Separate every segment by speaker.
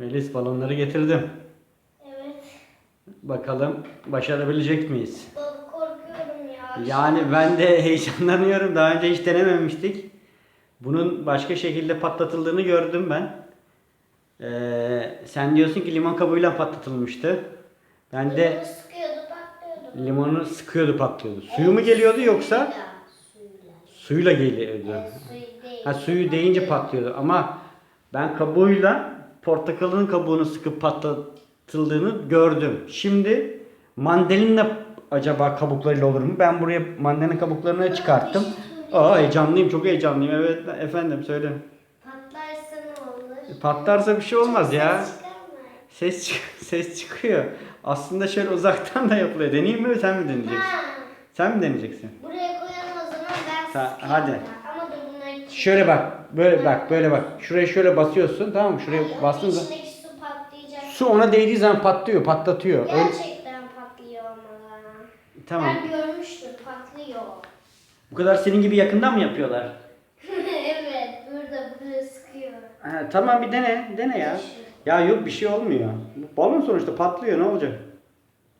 Speaker 1: Melis balonları getirdim.
Speaker 2: Evet.
Speaker 1: Bakalım başarabilecek miyiz?
Speaker 2: Baba korkuyorum ya.
Speaker 1: Yani ben de heyecanlanıyorum. Daha önce hiç denememiştik. Bunun başka şekilde patlatıldığını gördüm ben. Ee, sen diyorsun ki limon kabuğuyla patlatılmıştı. Ben de
Speaker 2: Limonu sıkıyordu patlıyordu.
Speaker 1: limonu sıkıyordu patlıyordu. Suyu mu geliyordu yoksa
Speaker 2: Suyla.
Speaker 1: suyla geliyordu?
Speaker 2: Evet, suyu değil.
Speaker 1: Ha suyu deyince patlıyordu ama ben kabuğuyla portakalın kabuğunu sıkıp patlatıldığını gördüm. Şimdi mandalina acaba kabuklarıyla olur mu? Ben buraya mandalina kabuklarını çıkarttım. Aa heyecanlıyım, çok heyecanlıyım. Evet efendim söyle.
Speaker 2: Patlarsa ne olur?
Speaker 1: Patlarsa bir şey olmaz ya.
Speaker 2: Ses
Speaker 1: çık- ses çıkıyor. Aslında şöyle uzaktan da yapılıyor. Deneyeyim mi sen mi deneyeceksin?
Speaker 2: Ha,
Speaker 1: Sen mi deneyeceksin?
Speaker 2: buraya koyalım o zaman ben sıkayım
Speaker 1: hadi.
Speaker 2: da.
Speaker 1: Şöyle bak, böyle bak, böyle bak. Şuraya şöyle basıyorsun tamam mı? Şuraya bastığın zaman
Speaker 2: İçindeki su patlayacak.
Speaker 1: su ona değdiği zaman patlıyor, patlatıyor. Öyle-
Speaker 2: Gerçekten patlıyor ama.
Speaker 1: Tamam.
Speaker 2: Ben görmüştüm patlıyor.
Speaker 1: Bu kadar senin gibi yakından mı yapıyorlar?
Speaker 2: evet burada burada sıkıyor.
Speaker 1: Ha, tamam bir dene, dene ya. Ya yok bir şey olmuyor. Bu Balon sonuçta patlıyor ne olacak?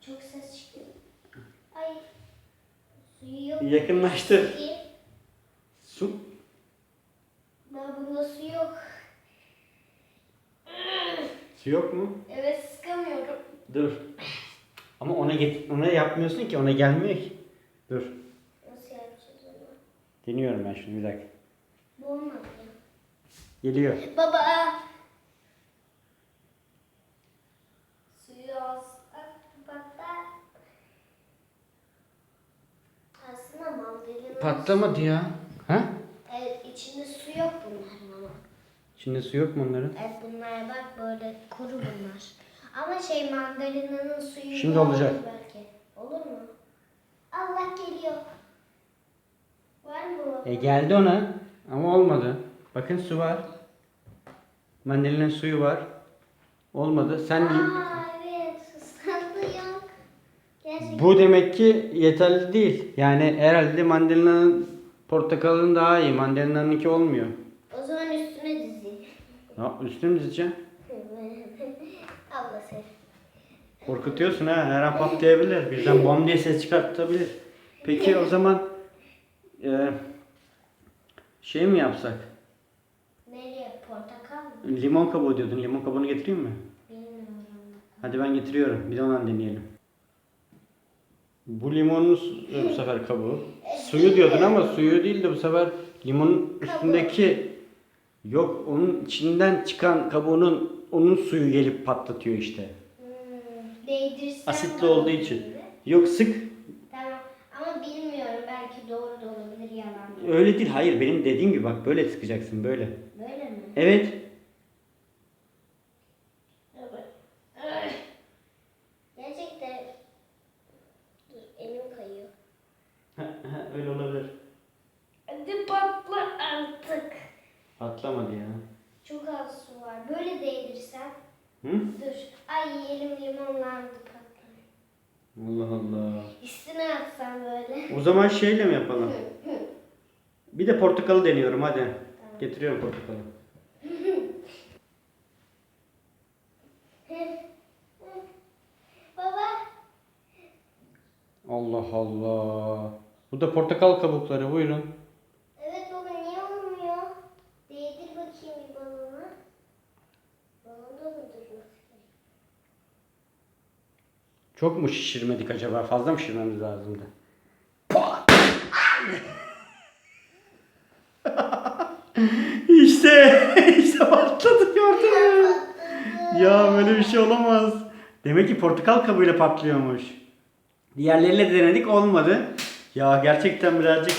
Speaker 2: Çok ses çıkıyor. Ay. Suyu yok.
Speaker 1: Yakınlaştır.
Speaker 2: Sıkayım.
Speaker 1: Su.
Speaker 2: Daha bunda su yok.
Speaker 1: Su yok mu?
Speaker 2: Evet sıkamıyorum.
Speaker 1: Dur. Ama ona get ona yapmıyorsun ki ona gelmiyor ki. Dur.
Speaker 2: Nasıl yapacağız onu?
Speaker 1: Deniyorum ben şimdi bir dakika.
Speaker 2: Bu olmadı ya.
Speaker 1: Geliyor.
Speaker 2: Baba. Suyu az. Patla. Aslında mandalina.
Speaker 1: Patlamadı ya. Ha?
Speaker 2: Evet içinde su yok bunların ama.
Speaker 1: İçinde su yok mu onların?
Speaker 2: Evet bunlara bak böyle kuru bunlar. Ama şey mandalinanın suyu
Speaker 1: Şimdi olacak.
Speaker 2: belki. Olur mu? Allah geliyor. Var mı?
Speaker 1: E geldi ona ama olmadı. Bakın su var. Mandalina suyu var. Olmadı. Sen
Speaker 2: Aa evet ıslandı yok. Gerçekten.
Speaker 1: bu demek ki yeterli değil. Yani herhalde mandalina'nın portakalın daha iyi. Mandalina'nınki olmuyor.
Speaker 2: O zaman üstüne dizeyim.
Speaker 1: Ya üstüne mi dizeceksin?
Speaker 2: Abla sen.
Speaker 1: Korkutuyorsun ha. Her an patlayabilir. Birden bom diye ses çıkartabilir. Peki o zaman e, şey mi yapsak?
Speaker 2: Nereye? Portakal mı?
Speaker 1: Limon kabuğu diyordun. Limon kabuğunu getireyim mi?
Speaker 2: Bilmiyorum.
Speaker 1: Hadi ben getiriyorum. Bir de ondan deneyelim. Bu limonun su- bu sefer kabuğu. Suyu diyordun ama suyu değil de bu sefer limonun üstündeki yok onun içinden çıkan kabuğunun onun suyu gelip patlatıyor işte.
Speaker 2: Hmm, değdirsem
Speaker 1: Asitli olduğu için.
Speaker 2: şimdi?
Speaker 1: Yok sık.
Speaker 2: Tamam. Ama bilmiyorum. Belki doğru da olabilir yalan. da.
Speaker 1: Öyle değil. Hayır benim dediğim gibi bak böyle sıkacaksın böyle.
Speaker 2: Böyle mi?
Speaker 1: Evet.
Speaker 2: Evet. Ay. Gerçekten Dur, elim kayıyor.
Speaker 1: öyle olabilir.
Speaker 2: Hadi patla artık.
Speaker 1: Patlamadı ya.
Speaker 2: Çok az su var. Böyle değdirsem.
Speaker 1: Hı?
Speaker 2: Dur. Ay elim limonlandı patladı.
Speaker 1: Allah Allah.
Speaker 2: Üstüne atsam böyle.
Speaker 1: O zaman şeyle mi yapalım? Bir de portakalı deniyorum hadi. Getiriyorum portakalı.
Speaker 2: Baba.
Speaker 1: Allah Allah. Bu da portakal kabukları buyurun.
Speaker 2: Evet baba niye olmuyor? Değdir bakayım bir balona. Balonda mı durması
Speaker 1: Çok mu şişirmedik acaba? Fazla mı şişirmemiz lazımdı? işte, işte patladı gördün mü? Ya böyle bir şey olamaz. Demek ki portakal kabuğuyla patlıyormuş. Diğerleriyle denedik olmadı. Ya gerçekten birazcık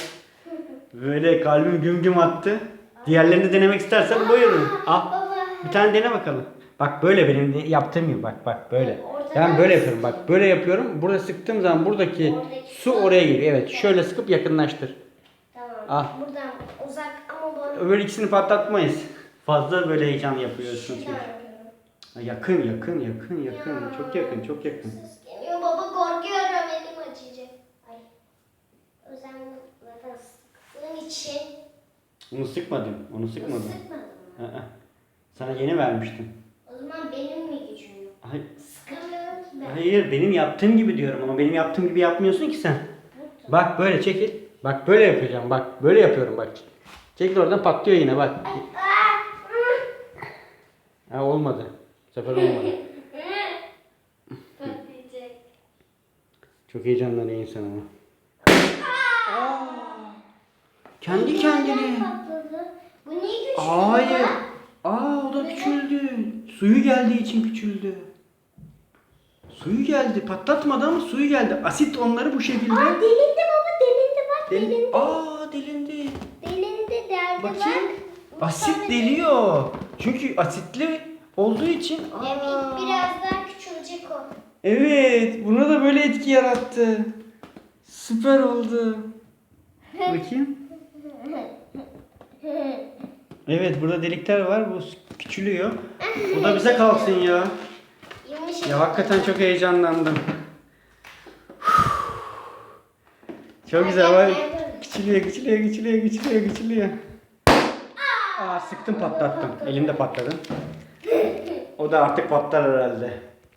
Speaker 1: böyle kalbim güm güm attı. Diğerlerini denemek istersen buyurun. Al. Bir tane dene bakalım. Bak böyle benim yaptığım gibi bak bak böyle. Ben böyle yapıyorum bak böyle yapıyorum. Burada sıktığım zaman buradaki
Speaker 2: Oradaki
Speaker 1: su oraya geliyor. Evet şöyle sıkıp yakınlaştır.
Speaker 2: Tamam.
Speaker 1: Al.
Speaker 2: Buradan uzak ama bana
Speaker 1: Öbür ikisini patlatmayız. Fazla böyle heyecan yapıyorsun çünkü. Yakın yakın yakın yakın.
Speaker 2: Ya.
Speaker 1: Çok yakın çok yakın.
Speaker 2: Ses geliyor baba korkuyorum elim acıyacak. Ay. Özen zaten sıktığın için.
Speaker 1: Onu sıkmadım. Onu sıkmadım.
Speaker 2: sıkmadın mı?
Speaker 1: Sana yeni vermiştim.
Speaker 2: O zaman benim
Speaker 1: Hayır,
Speaker 2: Sıkamıyorum ki ben.
Speaker 1: Hayır benim yaptığım gibi diyorum ama benim yaptığım gibi yapmıyorsun ki sen. Bak böyle çekil. Bak böyle yapacağım bak. Böyle yapıyorum bak. Çekil oradan patlıyor yine bak. Ha olmadı. Bu sefer olmadı. Çok heyecanlanıyor insan ama. Kendi kendine.
Speaker 2: Bu niye güçlü?
Speaker 1: Hayır. Aa o da küçüldü. Suyu geldiği için küçüldü. Suyu geldi. Patlatmadı ama suyu geldi. Asit onları bu şekilde.
Speaker 2: Aa delindi baba delindi bak
Speaker 1: Del-
Speaker 2: delindi.
Speaker 1: Aa delindi.
Speaker 2: Delindi deldi
Speaker 1: Bakayım.
Speaker 2: bak.
Speaker 1: Asit deliyor. Çünkü asitli olduğu için. Aa.
Speaker 2: Evet biraz daha küçülecek o.
Speaker 1: Evet, buna da böyle etki yarattı. Süper oldu. Bakayım. Evet, burada delikler var. Bu küçülüyor. Bu da bize kalsın ya.
Speaker 2: Yumuşak.
Speaker 1: Ya hakikaten çok heyecanlandım. Çok güzel bak. Küçülüyor, küçülüyor, küçülüyor, küçülüyor, küçülüyor. Aa sıktım patlattım. Elimde patladı. O da artık patlar herhalde.